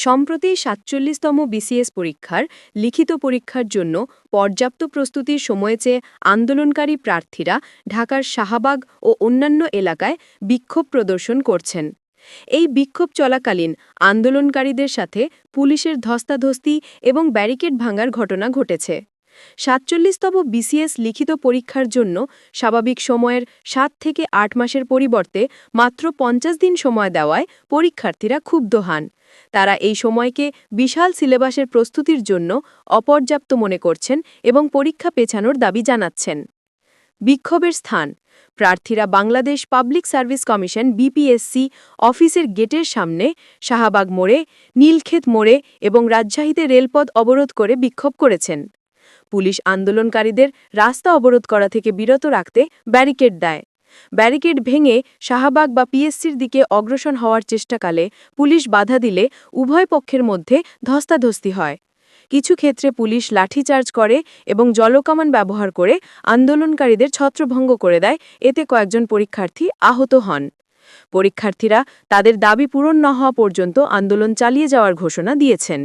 সম্প্রতি সাতচল্লিশতম বিসিএস পরীক্ষার লিখিত পরীক্ষার জন্য পর্যাপ্ত প্রস্তুতির সময় চেয়ে আন্দোলনকারী প্রার্থীরা ঢাকার শাহবাগ ও অন্যান্য এলাকায় বিক্ষোভ প্রদর্শন করছেন। এই বিক্ষোভ চলাকালীন আন্দোলনকারীদের সাথে পুলিশের ধস্তাধস্তি এবং ব্যারিকেড ভাঙার ঘটনা ঘটেছে। সাতচল্লিশতম বিসিএস লিখিত পরীক্ষার জন্য স্বাভাবিক সময়ের সাত থেকে আট মাসের পরিবর্তে মাত্র পঞ্চাশ দিন সময় দেওয়ায় পরীক্ষার্থীরা ক্ষুব্ধ হন। তারা এই সময়কে বিশাল সিলেবাসের প্রস্তুতির জন্য অপর্যাপ্ত মনে করছেন এবং পরীক্ষা পেছানোর দাবি জানাচ্ছেন। বিক্ষোভের স্থান। প্রার্থীরা Bangladesh public service commission BPSC অফিসের গেটের সামনে শাহবাগ মোড়ে, নীলক্ষেত মোড়ে এবং রাজশাহীতে রেলপথ অবরোধ করে বিক্ষোভ করেছেন। পুলিশ আন্দোলনকারীদের রাস্তা অবরোধ করা থেকে বিরত রাখতে ব্যারিকেড দেয়। ব্যারিকেড ভেঙে শাহবাগ বা পিএসসির দিকে অগ্রসর হওয়ার চেষ্টাকালে পুলিশ বাধা দিলে উভয় পক্ষের মধ্যে ধস্তাধস্তি হয়। কিছু ক্ষেত্রে পুলিশ লাঠিচার্জ করে এবং জলকামান ব্যবহার করে আন্দোলনকারীদের ছত্রভঙ্গ করে দেয়, এতে কয়েকজন পরীক্ষার্থী আহত হন। পরীক্ষার্থীরা তাদের দাবি পূরণ না হওয়া পর্যন্ত আন্দোলন চালিয়ে যাওয়ার ঘোষণা দিয়েছেন।